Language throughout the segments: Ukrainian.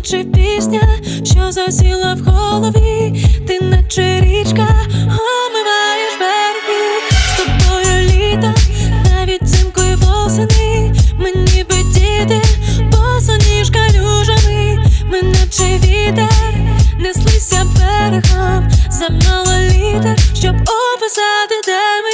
наче пісня, що засіла в голові, ти наче річка, омиваєш береги. З тобою літа, навіть зимкою восени. Мені би діти, босоніж калюжами, ми наче вітер, неслися берегом, замало літа, щоб описати тебе.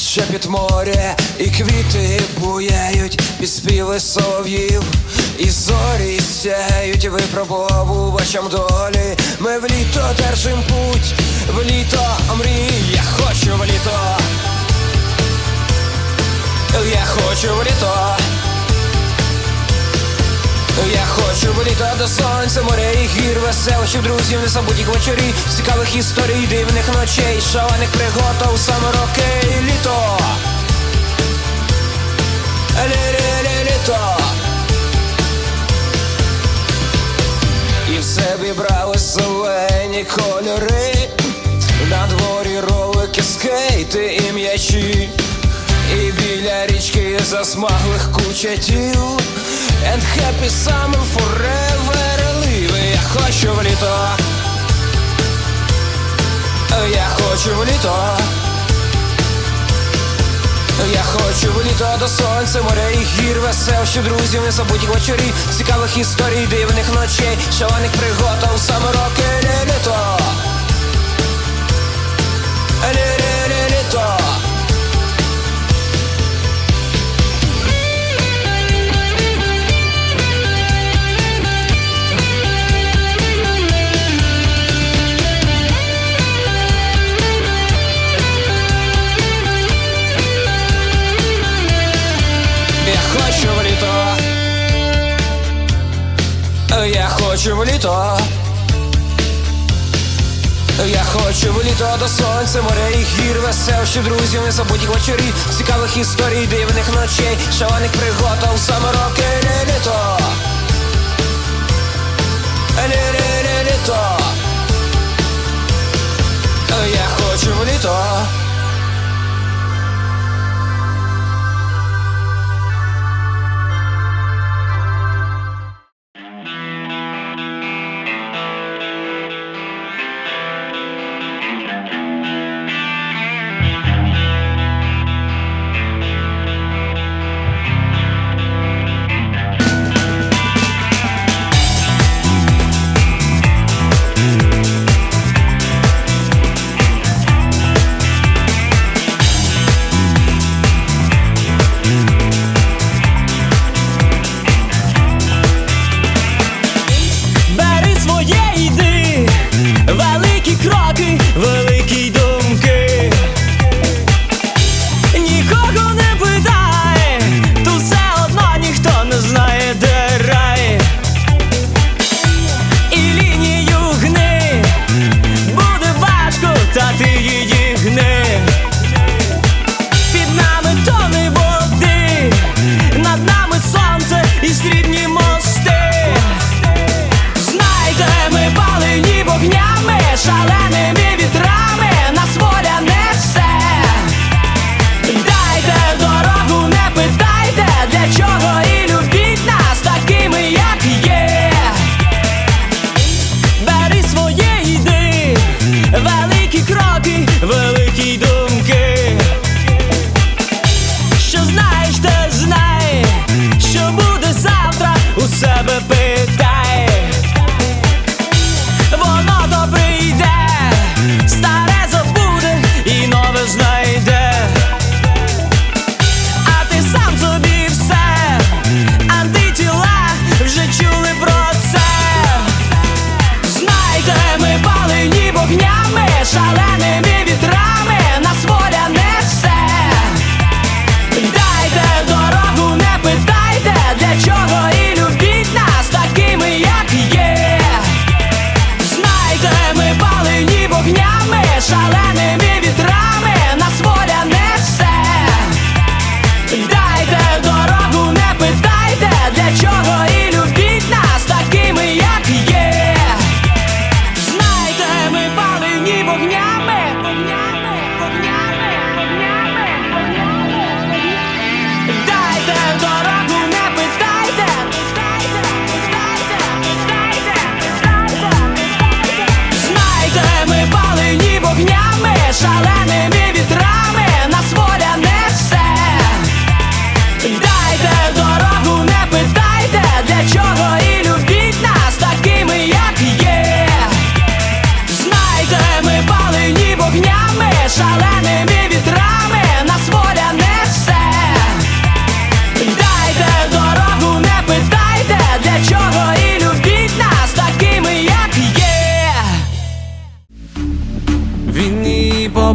Під шепіт моря, і квіти буяють під співи солов'їв, і зорі сяють випробовувачам долі. Ми в літо держим путь, в літо мрій, я хочу в літо. Я хочу в літо. Я хочу в літо до сонця, моря і гір, веселощів, друзів, незабутніх вечорів, цікавих історій, дивних ночей, шалених пригод, у саме роки і літо. Лі-лі-лі-літо. І в себе зелені кольори, на дворі ролики, скейти і м'ячі. І біля річки засмаглих кучатів And happy summer forever live Я хочу в літо Я хочу в літо я хочу в літо до сонця, моря і гір, веселощів, друзів, незабутніх вечорів, цікавих історій, дивних ночей, шалених пригод, у саме роки літо. Лі-лі-лі-літо. В літо до сонця, моря і гір, веселощів, друзів, незабутніх вечорів, цікавих історій, дивних ночей, шалених приготов, саме роки літо. Лі-лі-лі-літо. Я хочу в літо.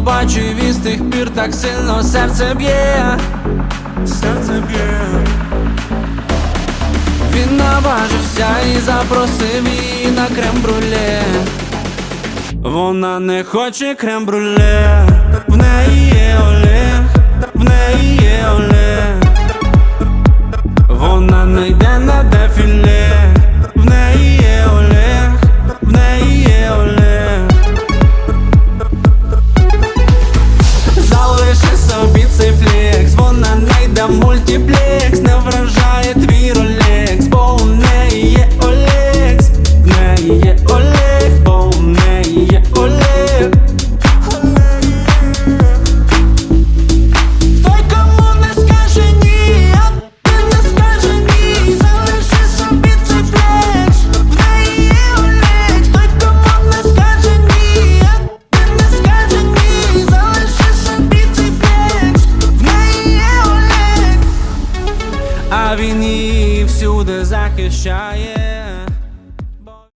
побачив і тих пір так сильно серце б'є, серце б'є. Він наважився і запросив її на крем-бруле Вона не хоче крем-бруле в неї є Олег, в неї є Олег.